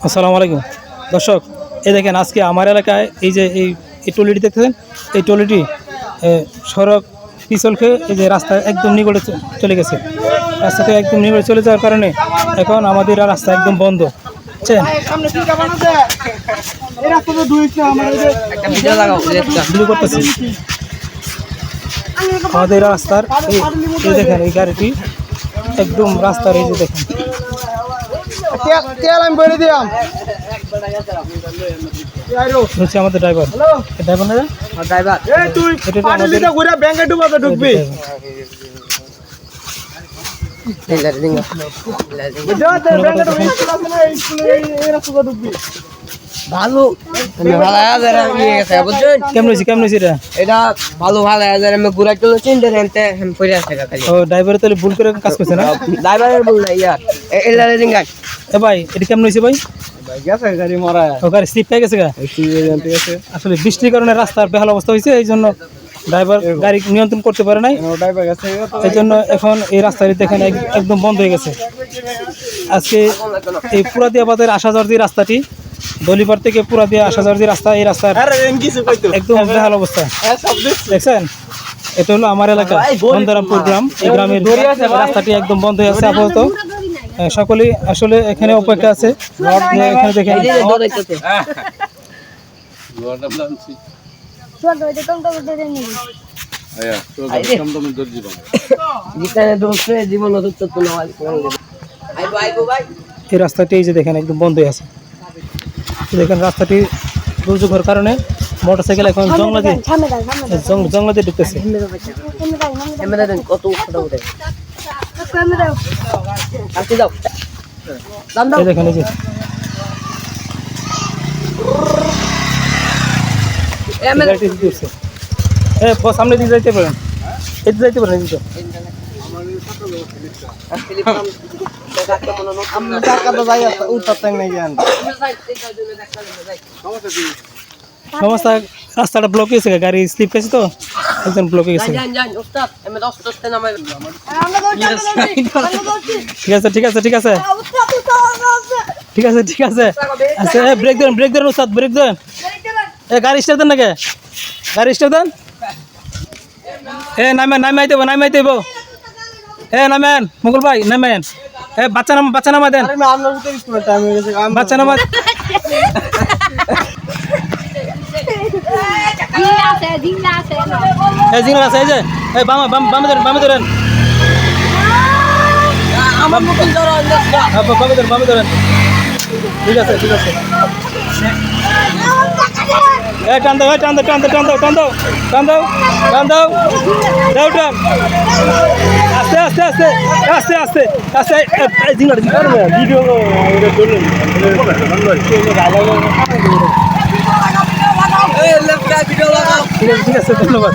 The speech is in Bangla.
আসসালামু আলাইকুম। দর্শক এই দেখেন আজকে আমার এলাকায় এই যে এই এই টলিটি দেখতেছেন? এই টলিটি সড়ক পিছল খেয়ে এই যে রাস্তা একদম চ- চলে গেছে। রাস্তা থেকে একদম নিকটে চলে যাওয়ার কারণে এখন আমাদের আর রাস্তা একদম বন্ধ। করতেছি। আমাদের রাস্তার এই দেখেন এই গাড়িটি একদম রাস্তার এই যে দেখেন। তেল আমি বলে দিলাম। হচ্ছে আমাদের ড্রাইভার ড্রাইভার না ড্রাইভার এই তুই এটা তো পানি আমাদের- লিটা ঘুরে ব্যাংকে ডুবাতে ঢুকবি। ভালো। ভালো ভালো ভালো ড্রাইভার তাহলে ভুল করে কাজ করছে না? ড্রাইভারের বল না ইয়ার। এ ভাই এটা কেমন হয়েছে ভাই? গাড়ি মরা। ও গাড়ি স্লিপ পেয়ে গেছে আসলে বৃষ্টির কারণে রাস্তার বেহাল অবস্থা হয়েছে এই জন্য ড্রাইভার গাড়ি নিয়ন্ত্রণ করতে পারে নাই। এই জন্য এখন এই রাস্তাটি দেখেন একদম বন্ধ হয়ে গেছে। আজকে এই পুরাদিয়াবাদের আসা যাওয়ার যে রাস্তাটি দলিপার থেকে পুরাদিয়া আসা যাওয়ার যে রাস্তা এই রাস্তার একদম বেহাল অবস্থা। হ্যাঁ দেখছেন? এটা হলো আমার এলাকা বন্দরামপুর গ্রাম। এই গ্রামের রাস্তাটি একদম বন্ধ হয়ে আছে আপাতত। সকলেই আসলে এখানে অপেক্ষা আছে এখানে দেখেন এই রাস্তাটি এই যে দেখেন একদম বন্ধ আছে দেখেন রাস্তাটি দুর্যোগের কারণে মোটরসাইকেল এখন জঙ্গলা দিয়ে জং- জঙ্গলা ঢুকতেছে কত ছোট বটে আসতে দাও দাম দাও এই দেখেন এই যে। এই এমএলএ গাড়িটি দিতে হচ্ছে। এ বস, সামনে দিয়ে যাইতে পারেন। এতে যাইতে পারেন এই যে। আমরা টাকা তো যাই আছে উত্তর নাই জ্ঞান সমস্যা রাস্তাটা ব্লক হয়েছে গাড়ি স্লিপ খেয়েছে তো? একজন ব্লক হয়ে গেছে জান জান ওস্তাদ আমি দশ দশ তে নামাই ঠিক আছে ঠিক আছে ঠিক আছে ঠিক আছে ঠিক আছে আচ্ছা এ ব্রেক দেন ব্রেক দেন উস্তাদ ব্রেক দেন এ গাড়ি স্টার্ট দেন নাকি গাড়ি স্টার্ট দেন এ নামেন নামাই দেবো নামাই দেবো এ নামেন মুকুল ভাই নামেন এ বাচ্চা নাম বাচ্চা নামা দেন আরে না আমরা উত্তর স্কুলে টাইম হয়ে গেছে আমি বাচ্চা নামা এ জিঙ্গা আছে এই যে এ বামা বাম বামে ধরেন বামে ধরেন। হ্যাঁ, বামে ধরেন বামে ধরেন। ঠিক আছে ঠিক আছে। এ টান দাও এ টান দাও টান দাও টান দাও টান দাও টান দাও টান দাও। দাও টান আস্তে আস্তে আস্তে আস্তে আস্তে আস্তে জিঙ্গাটা জিঙ্গাটা ভিডিও এই লেফট ভিডিও লাগাও ঠিক আছে ধন্যবাদ।